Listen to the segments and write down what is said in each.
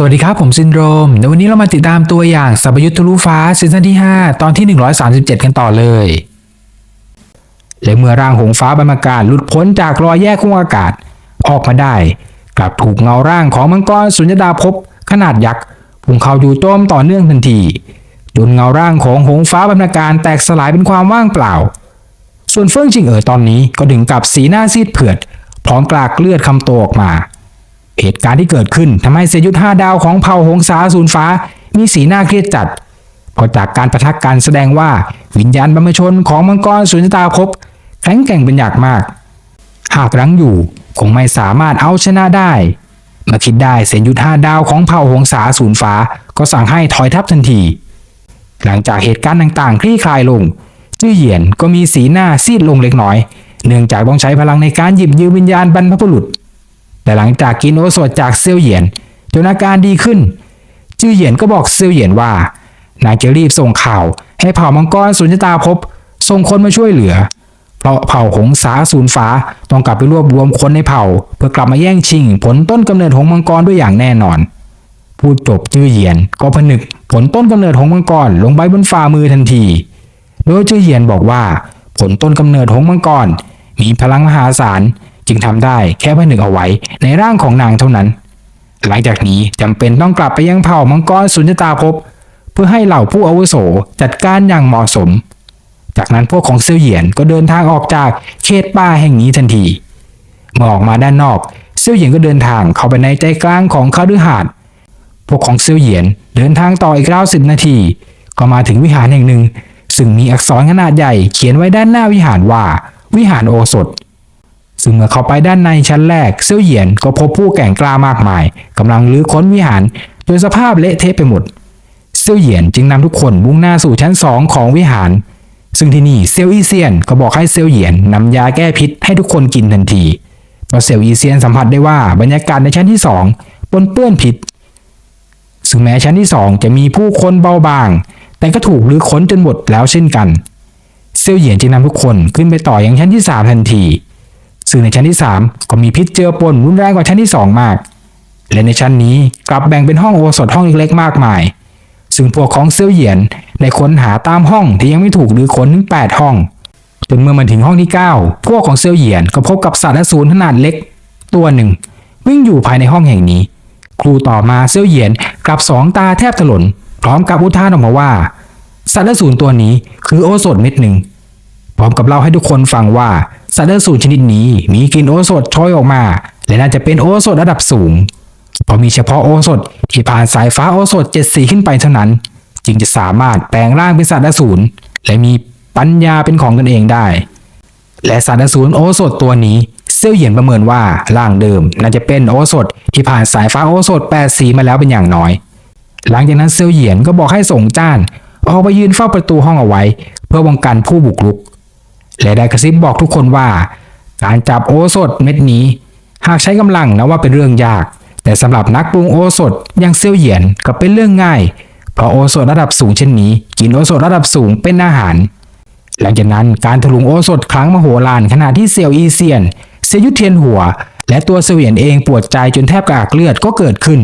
สวัสดีครับ ผมซินโดรมในวันนี้เรามาติดตามตัวอย่างสัพยุทธ์ทะลุฟ้าซีซั่นที่ 5 ตอนที่ 137 กันต่อเลย และเมื่อร่างหงฟ้าบรรยากาศหลุดพ้นจากรอยแยกของอากาศออกมาได้ กลับถูกเงาร่างของมังกรสุญญดาภพขนาดยักษ์พุ่งเข้าอยู่โจมต่อเนื่องทันทีจนเงาร่างของหงฟ้าบรรยากาศแตกสลายเป็นความว่างเปล่า ส่วนเฟิ่งชิงเอ๋อตอนนี้ก็ถึงกับสีหน้าซีดเผือดพร้อมกลากเลือดคำโตออกมา เหตุการณ์ที่เกิดขึ้นทำให้เซยุทธห้าดาวของเผ่าหงสาศูนฟ้า มีสีหน้าเครียดจัดเพราะจากการประทักกันแสดงว่าวิญญาณบรรพชนของมังกรสุญญตาภพแข็งแกร่งเป็นอย่างมาก หากรั้งอยู่คงไม่สามารถเอาชนะได้ มาคิดได้เซนยุทธห้าดาวของเผ่าหงสาศูนฟ้าก็สั่งให้ถอยทัพทันที หลังจากเหตุการณ์ต่างๆ คลี่คลายลง จื้อเหยียนก็มีสีหน้าซีดลงเล็กน้อย เนื่องจากต้องใช้พลังในการหยิบยืมวิญญาณบรรพบุรุษ แต่หลังจากกินโอสถจากเซียวเหยียนจนอาการดีขึ้น จื้อเหยียนก็บอกเซียวเหยียนว่านางจะรีบส่งข่าว ให้เผ่ามังกรสุญญตาภพส่งคนมาช่วยเหลือ เพราะเผ่าหงสาศูนฟ้าต้องกลับไปรวบรวมคนในเผ่า เพื่อกลับมาแย่งชิง ผลต้นกำเนิดหงมังกรด้วยอย่างแน่นอน พูดจบจื้อเหยียนก็ผนึก ผลต้นกำเนิดหงมังกรลงไปบนฝ่ามือทันที โดยจื้อเหยียนบอกว่า ผลต้นกำเนิดหงมังกรมีพลังมหาศาล จึงทำได้แค่ผนึกเอาไว้ในร่างของนางเท่านั้น หลังจากนี้จำเป็นต้องกลับไปยังเผ่ามังกรสุญญตาภพเพื่อให้เหล่าผู้อาวุโสจัดการอย่างเหมาะสม จากนั้นพวกของเซี่ยวเหยียนก็เดินทางออกจากเขตป่าแห่งนี้ทันทีเมื่อออกมาด้านนอกเซี่ยวเหยียนก็เดินทางเข้าไปในใจกลางของคฤหาสน์พวกของเซี่ยวเหยียนเดินทางต่ออีกราวสิบนาที ก็มาถึงวิหารแห่งหนึ่ง ซึ่งมีอักษรขนาดใหญ่เขียนไว้ด้านหน้าวิหารว่า วิหารโอสถ ซึ่งเมื่อเข้าไปด้านในชั้นแรก เซี่ยวเหยียนก็พบผู้แก่งกล้ามากมายกำลังลื้อค้นวิหารจนสภาพเละเทะไปหมด เซี่ยวเหยียนจึงนำทุกคนมุ่งหน้าสู่ชั้นสองของวิหาร ซึ่งที่นี่เซียวอี้เซียนก็บอกให้เซียวเหยียนนำยาแก้พิษให้ทุกคนกินทันทีเพราะเซียวอี้เซียนสัมผัสได้ว่าบรรยากาศในชั้นที่สองปนเปื้อนพิษซึ่งแม้ชั้นที่สองจะมีผู้คนเบาบาง แต่ก็ถูกลื้อค้นจนหมดแล้วเช่นกัน เซียวเหยียนจึงนำทุกคนขึ้นไปต่ออยังชั้นที่สามทันที ซึ่งในชั้นที่ 3 ก็มีพิษเจือปนรุนแรงกว่าชั้นที่ 2 มาก และในชั้นนี้กลับแบ่งเป็นห้องโอสถห้องเล็กๆมากมาย ซึ่งพวกของเซียวเหยียนได้ค้นหาตามห้องที่ยังไม่ถูกรื้อค้นถึง 8 ห้อง จนเมื่อมันถึงห้องที่ 9 พวกของเซียวเหยียนก็พบกับสัตว์อสูรขนาดเล็ก ตัวหนึ่ง วิ่งอยู่ภายในห้องแห่งนี้ ครูต่อมาเซียวเหยียนกลับสองตาแทบถลนพร้อมกับอุทานออกมาว่า สัตว์อสูรตัวนี้คือโอสถเม็ดหนึ่งพร้อมกับเล่าให้ทุกคนฟังว่า สัตว์เดรัจฉานชนิดนี้มีกลิ่นโอสถช้อยออกมา และน่าจะเป็นโอสถระดับสูง เพราะมีเฉพาะโอสถที่ผ่านสายฟ้าโอสถเจ็ดสีขึ้นไปเท่านั้น จึงจะสามารถแปลงร่างเป็นสัตว์อสูรและมีปัญญาเป็นของตนเองได้ และสัตว์อสูรโอสถตัวนี้เซี่ยวเหยียนประเมินว่าร่างเดิมน่าจะเป็นโอสถที่ผ่านสายฟ้าโอสถแปดสีมาแล้วเป็นอย่างน้อย หลังจากนั้นเซี่ยวเหยียนก็บอกให้ส่งจ้านออกไปยืนเฝ้าประตูห้องเอาไว้ เพื่อป้องกันผู้บุกรุก และได้กระซิบบอกทุกคนว่า การจับโอสถเม็ดนี้ หากใช้กำลังนะว่าเป็นเรื่องยาก แต่สำหรับนักปรุงโอสถอย่างเซี่ยวเหยียนก็เป็นเรื่องง่าย เพราะโอสถระดับสูงเช่นนี้ กินโอสถระดับสูงเป็นอาหาร หลังจากนั้นการถลุงโอสถครั้งมโหฬารขณะที่เซียวอีเซียน เซียยุทเทียนหัว และตัวเซียวเหยียนเองปวดใจจนแทบกระอักเลือดก็เกิดขึ้น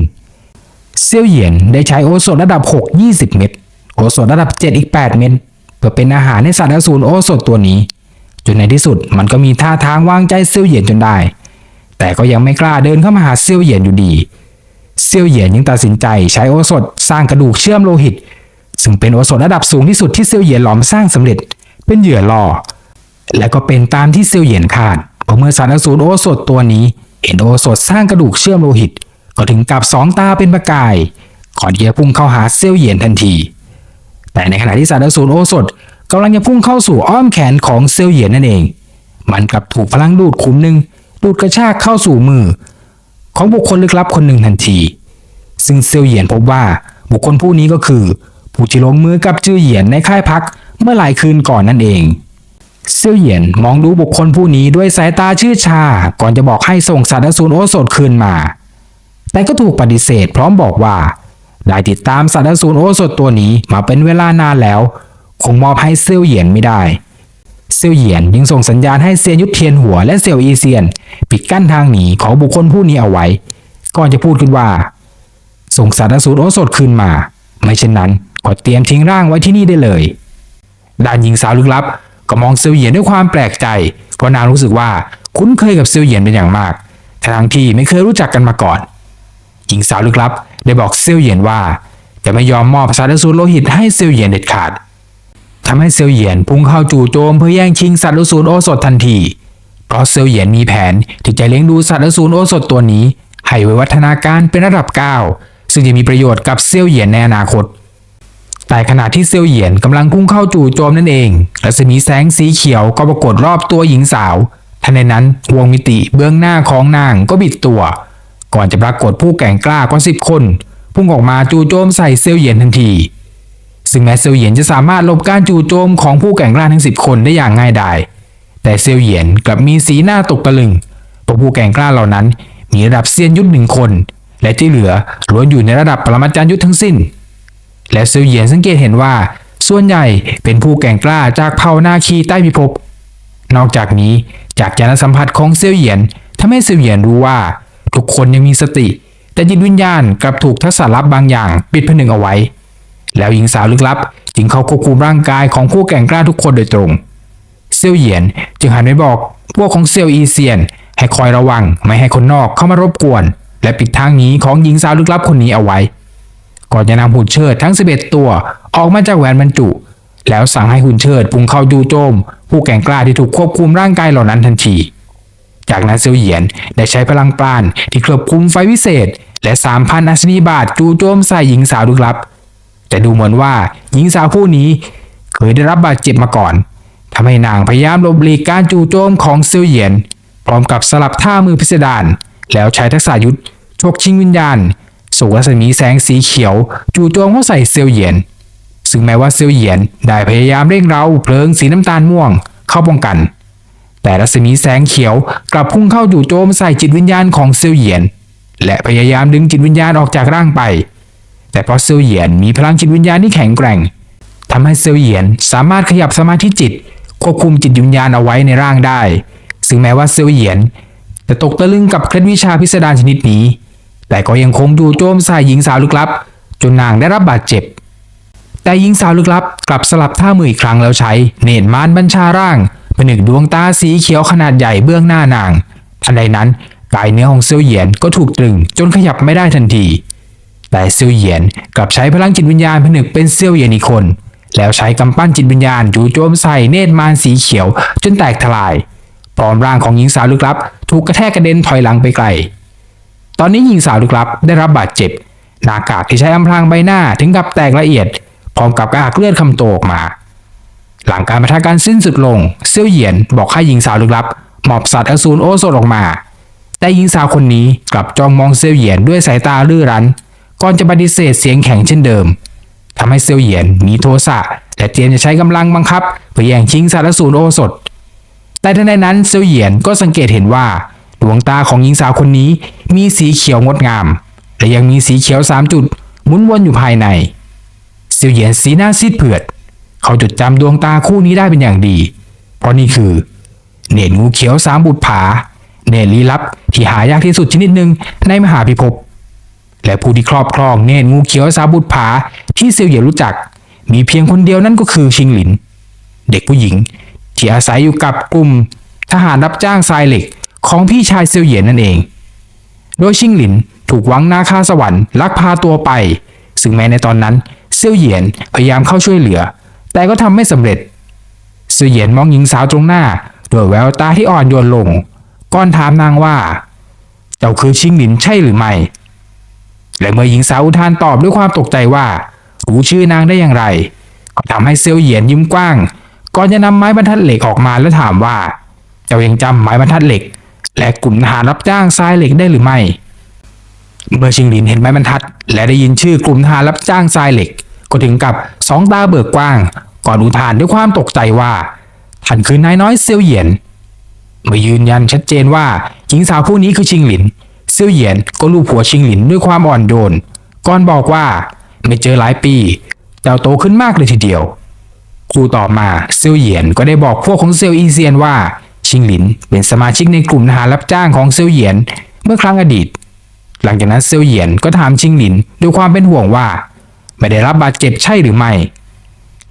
เซียวเหยียนได้ใช้โอสถระดับ 6 20 เม็ด โอสถระดับ 7 อีก 8 เม็ด เพื่อเป็นอาหารให้สัตว์อสูรโอสถตัวนี้ จนในที่สุดมันก็มีท่าทางวางใจเซียวเหยียนจนได้ แต่ก็ยังไม่กล้าเดินเข้ามาหาเซียวเหยียนอยู่ดี เซียวเหยียนยังตัดสินใจใช้โอสถสร้างกระดูกเชื่อมโลหิต ซึ่งเป็นโอสถระดับสูงที่สุดที่เซียวเหยียนหลอมสร้างสำเร็จ เป็นเหยื่อล่อ และก็เป็นตามที่เซียวเหยียนคาดเพราะเมื่อสัตว์อสูรโอสถตัวนี้ เห็นโอสถสร้างกระดูกเชื่อมโลหิต ก็ถึงกับสองตาเป็นประกายก่อนที่จะพุ่งเข้าหาเซียวเหยียนทันที แต่ในขณะที่สัตว์อสูรโอสถ กำลังจะพุ่งเข้าสู่อ้อมแขนของเซลเหยียนนั่นเอง มันกลับถูกพลังดูดขุมหนึ่งดูดกระชากเข้าสู่มือ ของบุคคลลึกลับคนหนึ่งทันที ซึ่งเซลเหยียนพบว่าบุคคลผู้นี้ก็คือ ผู้ที่ลงมือกับจื้อเหยียนในค่ายพักเมื่อหลายคืนก่อนนั่นเองเซียวเหยียนมองดูบุคคลผู้นี้ด้วยสายตาชื่อชา ก่อนจะบอกให้ส่งสัตว์อสูรโอสถคืนมา แต่ก็ถูกปฏิเสธพร้อมบอกว่า ได้ติดตามสัตว์อสูรโอสถตัวนี้มาเป็นเวลานานแล้ว คงมอบให้เซียวเหยียนไม่ได้เซียวเหยียนยังส่งสัญญาณให้เซียนยุทธเทียนหัวและเซียวอีเซียน ปิดกั้นทางหนีของบุคคลผู้นี้เอาไว้ ก่อนจะพูดขึ้นว่า ส่งสัตว์อสูตรโอสถคืนมา ไม่เช่นนั้นก็เตรียมทิ้งร่างไว้ที่นี่ได้เลยด้านหญิงสาวลึกลับ ก็มองเซียวเหยียนด้วยความแปลกใจ เพราะนางรู้สึกว่าคุ้นเคยกับเซียวเหยียนเป็นอย่างมากทั้งที่ไม่เคยรู้จักกันมาก่อน หญิงสาวลึกลับ ได้บอกเซียวเหยียนว่า จะไม่ยอมมอบสัตว์อสูตรโลหิตให้เซียวเหยียนเด็ดขาด ทำให้เซียวเหยียนพุ่งเข้าจู่โจมเพื่อแย่งชิงสัตว์อสูรโอสถทันที เพราะเซียวเหยียนมีแผนที่จะเลี้ยงดูสัตว์อสูรโอสถตัวนี้ ให้วิวัฒนาการเป็นระดับ 9 ซึ่งจะมีประโยชน์กับเซียวเหยียนในอนาคต แต่ขณะที่เซียวเหยียนกำลังพุ่งเข้าจู่โจมนั่นเองรัศมีแสงสีเขียวก็ปรากฏรอบตัวหญิงสาวทันใดนั้นวงมิติเบื้องหน้าของนางก็บิดตัว ก่อนจะปรากฏผู้แก่งกล้ากว่าสิบคน พุ่งออกมาจู่โจมใส่เซียวเหยียนทันที ซึ่งแม้เซียวเหยียนจะสามารถหลบการจู่โจมของผู้แก่งกล้าทั้งสิบคนได้อย่างง่ายดาย แต่เซียวเหยียนกลับมีสีหน้าตกตะลึงเพราะผู้แก่งกล้าเหล่านั้น มีระดับเซียนยุทธหนึ่งคน และที่เหลือล้วนอยู่ในระดับปรมาจารย์ยุทธทั้งสิ้น และเซียวเหยียนสังเกตเห็นว่า ส่วนใหญ่เป็นผู้แก่งกล้าจากเผ่านาคีใต้พิภพ นอกจากนี้จากยานสัมผัสของเซียวเหยียนทำให้เซียวเหยียนรู้ว่า ทุกคนยังมีสติ แต่จิตวิญญาณกลับถูกทักษะลับบางอย่าง ปิดผนึกเอาไว้ แล้วหญิงสาวลึกลับ จึงเข้าควบคุมร่างกายของผู้แก่งกล้าทุกคนโดยตรง เซียวเหยียนจึงหันไปบอกพวกของเซียวอีเซียน ให้คอยระวังไม่ให้คนนอกเข้ามารบกวน และปิดทางหนีของหญิงสาวลึกลับคนนี้เอาไว้ ก่อนจะนำหุ่นเชิดทั้ง 11 ตัวออกมาจากแหวนบรรจุ แล้วสั่งให้หุ่นเชิดพุ่งเข้าจู่โจม ผู้แก่งกล้าที่ถูกควบคุมร่างกายเหล่านั้นทันที จากนั้นเซียวเหยียนได้ใช้พลังปราณที่ควบคุมไฟวิเศษ และ3,000อัศนีบาทจู่โจมใส่หญิงสาวลึกลับ แต่ดูเหมือนว่าหญิงสาวผู้นี้เคยได้รับบาดเจ็บมาก่อนทำให้นางพยายามหลบหลีกการจู่โจมของเซียวเหยียน พร้อมกับสลับท่ามือพิสดารแล้วใช้ทักษะยุทธชกชิงวิญญาณส่งรัศมีแสงสีเขียวจู่โจมเข้าใส่เซียวเหยียน ซึ่งแม้ว่าเซียวเหยียนได้พยายามเร่งเร้าเพลิงสีน้ำตาลม่วงเข้าป้องกัน แต่รัศมีแสงเขียวกลับพุ่งเข้าจู่โจมใส่จิตวิญญาณของเซียวเหยียน และพยายามดึงจิตวิญญาณออกจากร่างไป แต่เพราะเซียวเหยียนมีพลังจิตวิญญาณที่แข็งแกร่งทำให้เซียวเหยียนสามารถขยับสมาธิจิต ควบคุมจิตวิญญาณเอาไว้ในร่างได้ ซึ่งแม้ว่าเซียวเหยียนจะตกตะลึงกับเคล็ดวิชาพิสดารชนิดนี้ แต่ก็ยังคงดูโจมใส่หญิงสาวลึกลับ จนนางได้รับบาดเจ็บ แต่หญิงสาวลึกลับกลับสลับท่ามืออีกครั้งแล้วใช้ เนตรมารบัญชาร่างผนึกดวงตาสีเขียวขนาดใหญ่เบื้องหน้านางทันใดนั้นกายเนื้อของเซียวเหยียนก็ถูกตรึงจนขยับไม่ได้ทันที แต่เซียวเหยียนกลับใช้พลังจิตวิญญาณผนึกเป็นเซียวเหยียนอีกคน แล้วใช้กำปั้นจิตวิญญาณจู่โจมใส่เนตรมารสีเขียว จนแตกทลาย พร้อมร่างของหญิงสาวลึกลับ ถูกกระแทกกระเด็นถอยหลังไปไกล ตอนนี้หญิงสาวลึกลับได้รับบาดเจ็บ หน้ากากที่ใช้อำพรางใบหน้าถึงกับแตกละเอียด พร้อมกับกระอักเลือดคำโตออกมา หลังการประทะการสิ้นสุดลง เซียวเหยียนบอกให้หญิงสาวลึกลับหมอบสัตว์อสูรโอโซดออกมา แต่หญิงสาวคนนี้กลับจ้องมองเซียวเหยียนด้วยสายตาลื่อรัน ก่อนจะปฏิเสธเสียงแข็งเช่นเดิมทำให้เซียวเหยียนมีโทสะและเตรียมจะใช้กำลังบังคับ เพื่อแย่งชิงสัตว์อสูรโอสถ แต่ทันใดนั้นเซียวเหยียนก็สังเกตเห็นว่าดวงตาของหญิงสาวคนนี้มีสีเขียวงดงาม และยังมีสีเขียวสามจุดหมุนวนอยู่ภายในเซียวเหยียนสีหน้าซีดเผือด เขาจดจำดวงตาคู่นี้ได้เป็นอย่างดี เพราะนี่คือ เนตรงูเขียวสามบุตรผา เนตรลี้ลับที่หายากที่สุดชนิดหนึ่งในมหาพิภพ และผู้ที่ครอบครองเนตรงูเขียวสาบุตรผาที่เซียวเหยียรู้จัก มีเพียงคนเดียวนั่นก็คือชิงหลิน เด็กผู้หญิง ที่อาศัยอยู่กับกลุ่มทหารรับจ้างทรายเหล็กของพี่ชายเซียวเหยียนนั่นเอง โดยชิงหลินถูกวังนาคาสวรรค์ลักพาตัวไป ซึ่งแม้ในตอนนั้นเซียวเหยียนพยายามเข้าช่วยเหลือ แต่ก็ทำไม่สำเร็จ เซียวเหยียนมองหญิงสาวตรงหน้าด้วยแววตาที่อ่อนโยนลงก่อนถามนางว่า เจ้าคือชิงหลินใช่หรือไม่ และเมื่อหญิงสาวอุทานตอบด้วยความตกใจว่ารู้ชื่อนางได้อย่างไรก็ทำให้เซียวเหยียนยิ้มกว้าง ก่อนจะนำไม้บรรทัดเหล็กออกมาแล้วถามว่า เจ้ายังจำไม้บรรทัดเหล็ก และกลุ่มทหารรับจ้างทรายเหล็กได้หรือไม่ เมื่อชิงหลินเห็นไม้บรรทัด และได้ยินชื่อกลุ่มทหารรับจ้างทรายเหล็ก ก็ถึงกับสองตาเบิกกว้าง ก่อนอุทานด้วยความตกใจว่าท่านคือนายน้อยเซียวเหยียนเมื่อยืนยันชัดเจนว่าหญิงสาวผู้นี้คือชิงหลิน เซียวเหยียนก็ลูบหัวชิงหลินด้วยความอ่อนโยนก่อนบอกว่าไม่เจอหลายปี เจ้าโตขึ้นมากเลยทีเดียวครูต่อมาเซียวเหยียนก็ได้บอกพวกของเซียวอีเซียนว่าชิงหลินเป็นสมาชิกในกลุ่มทหารรับจ้างของเซียวเหยียนเมื่อครั้งอดีต หลังจากนั้นเซียวเหยียนก็ถามชิงหลินด้วยความเป็นห่วงว่า ไม่ได้รับบาดเจ็บใช่หรือไม่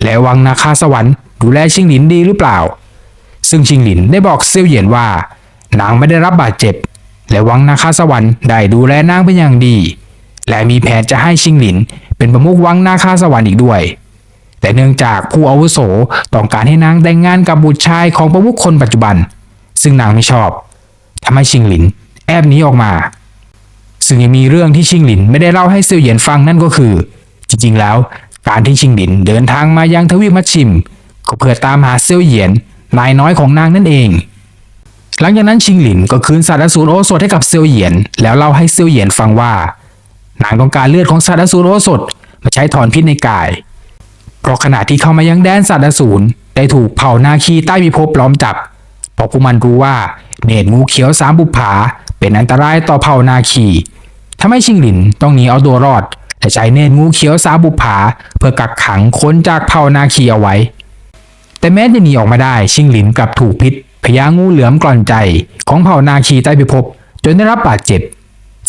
และวังนาคาสวรรค์ดูแลชิงหลินดีหรือเปล่า ซึ่งชิงหลินได้บอกเซียวเหยียนว่า นางไม่ได้รับบาดเจ็บ และวังนาคาสวรรค์ได้ดูแลนางเป็นอย่างดี และมีแผนจะให้ชิงหลิน เป็นประมุขวังนาคาสวรรค์อีกด้วย แต่เนื่องจากผู้อาวุโสต้องการให้นางแต่งงานกับบุตรชายของประมุขคนปัจจุบัน ซึ่งนางไม่ชอบทำให้ชิงหลิน แอบหนีออกมา ซึ่งยังมีเรื่องที่ชิงหลินไม่ได้เล่าให้เซียวเหยียนฟังนั่นก็คือ จริงๆ แล้วการที่ชิงหลินเดินทางมายังทวีปมัชชิมก็เพื่อตามหาเซียวเหยียนนายน้อยของนางนั่นเอง หลังจากนั้นชิงหลินก็คืนสัตว์อสูรโอสถให้กับเซียวเหยียน แล้วเล่าให้เซียวเหยียนฟังว่านางต้องการเลือดของสัตว์อสูรโอสถมาใช้ถอนพิษในกาย เพราะขณะที่เข้ามายังแดนสัตว์อสูรได้ถูกเผ่านาคีใต้พิภพล้อมจับเพราะพวกมันรู้ว่าเนตรงูเขียวสามบุปผา เป็นอันตรายต่อเผ่านาคีทำให้ชิงหลินต้องหนีเอาตัวรอดและใช้เนตรงูเขียวสามบุปผา เพื่อกักขังคนจากเผ่านาคีเอาไว้ แต่แม้จะหนีออกมาได้ชิงหลินกลับถูกพิษ พญางูเหลือมกล่อนใจของเผ่านาคีใต้พิภพจนได้รับบาดเจ็บ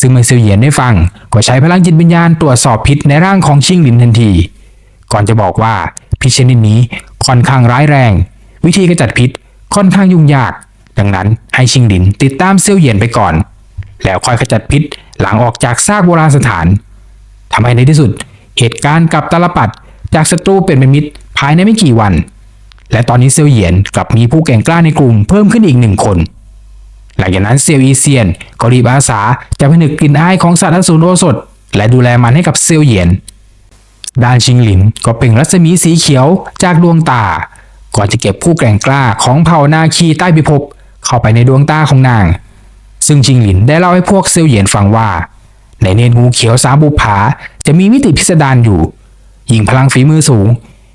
ซึ่งเมื่อเซียวเหยียนได้ฟัง ก็ใช้พลังจิตวิญญาณตรวจสอบพิษในร่างของชิงหลินทันที ก่อนจะบอกว่าพิษชนิดนี้ค่อนข้างร้ายแรง วิธีกำจัดพิษค่อนข้างยุ่งยาก ดังนั้นให้ชิงหลินติดตามเซียวเหยียนไปก่อน แล้วค่อยขจัดพิษหลังออกจากซากโบราณสถานทำให้ในที่สุด เหตุการณ์กับตาลปัดจากศัตรูเป็นมิตรภายในไม่กี่วัน และตอนนี้เซียวเหยียนกลับมีผู้แก่งกล้าในกลุ่มเพิ่มขึ้นอีกหนึ่งคน หลังจากนั้นเซียวอีเซียนก็รีบอาสาจะผนึกกลิ่นอายของสัตว์อสูรโอสถ และดูแลมันให้กับเซียวเหยียนด้านชิงหลินก็เปล่งรัศมีสีเขียวจากดวงตา ก่อนจะเก็บผู้แก่งกล้าของเผ่านาคีใต้พิภพเข้าไปในดวงตาของนาง ซึ่งชิงหลินได้เล่าให้พวกเซียวเหยียนฟังว่า ในเนตรงูเขียวสามบุปผาจะมีมิติพิสดารอยู่ ยิ่งพลังฝีมือสูง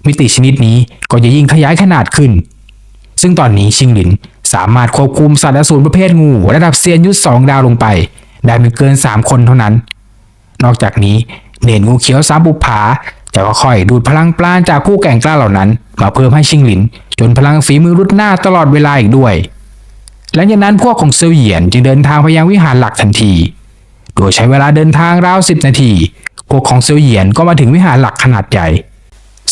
มิติชนิดนี้ก็จะยิ่งขยายขนาดขึ้น ซึ่งตอนนี้ชิงหลินสามารถควบคุมสัตว์อสูรประเภทงูระดับเซียนยุทธสองดาวลงไป ได้ไม่เกิน 3 คนเท่านั้น นอกจากนี้เนตรงูเขียวสามบุปผาจะค่อยดูดพลังปราณจากผู้แก่งกล้าเหล่านั้น มาเพิ่มให้ชิงหลิน จนพลังฝีมือรุดหน้าตลอดเวลาอีกด้วย หลังจากนั้นพวกของเซลเหยียนจึงเดินทางไปยังวิหารหลักทันที โดยใช้เวลาเดินทางราวสิบนาที พวกของเซลเหยียนก็มาถึงวิหารหลักขนาดใหญ่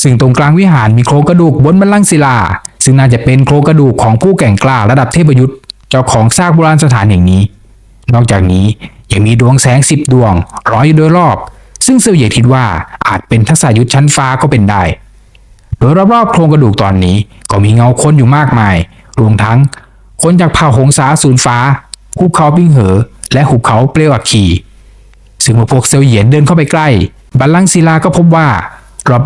ซึ่งตรงกลางวิหารมีโครงกระดูกบนบัลลังศิลา ซึ่งน่าจะเป็นโครงกระดูกของผู้แก่งกล้าระดับเทพยุทธ์เจ้าของซากโบราณสถานแห่งนี้ นอกจากนี้ยังมีดวงแสงสิบดวงร้อยอยู่โดยรอบ ซึ่งเซลเยียนคิดว่าอาจเป็นทักษะยุทธชั้นฟ้าก็เป็นได้ โดยรอบๆโครงกระดูกตอนนี้ก็มีเงาคนอยู่มากมาย รวมทั้ง คนจากเผ่าหงสาศูนฟ้าหุบเขาปิ้งเหอ และหุบเขาเปลวอัคคีซึ่งเมื่อพวกเซลเยียนเดินเข้าไปใกล้ บัลลังก์ศิลาก็พบว่า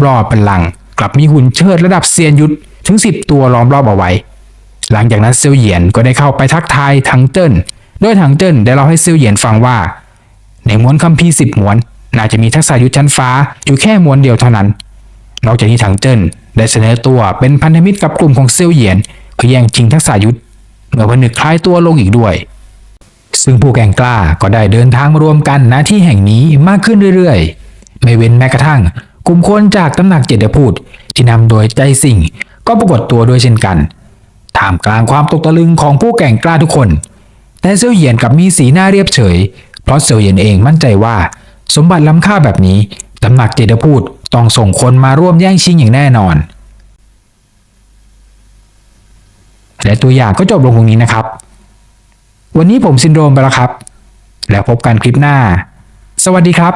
รอบๆบัลลังก์กลับมีหุ่นเชิดระดับเซียนยุทธถึง 10 ตัวล้อมรอบเอาไว้ หลังจากนั้นเซลเหยียนก็ได้เข้าไปทักทายทังเจิ้นโดยทังเจิ้นได้เล่าให้เซลเหยียนฟังว่า ในม้วนคัมภีร์สิบม้วน น่าจะมีทักษะยุทธชั้นฟ้าอยู่แค่ม้วนเดียวเท่านั้น นอกจากนี้ทังเจิ้นได้เสนอตัวเป็นพันธมิตรกับกลุ่มของเซลเหยียนเพื่อแย่งชิงทักษะยุทธเมื่อผนึกคล้ายตัวลงอีกด้วย ซึ่งผู้แก่งกล้าก็ได้เดินทางมารวมกันณที่แห่งนี้มากขึ้นเรื่อยๆ ไม่เว้นแม้กระทั่ง กลุ่มคนจากตำหนักเจดพูดที่นำโดยใจสิ่ง ก็ปรากฏตัวด้วยเช่นกันท่ามกลางความตกตะลึงของผู้แก่งกล้าทุกคน แต่เซลเหยียนกลับมีสีหน้าเรียบเฉย เพราะเซลเหยียนเองมั่นใจว่า สมบัติล้ำค่าแบบนี้ตำหนักเจดพูดต้องส่งคนมาร่วมแย่งชิงอย่างแน่นอน และตัวอย่างก็จบลงตรงนี้นะครับ วันนี้ผมซินโดรมไปแล้วครับ แล้วพบกันคลิปหน้า สวัสดีครับ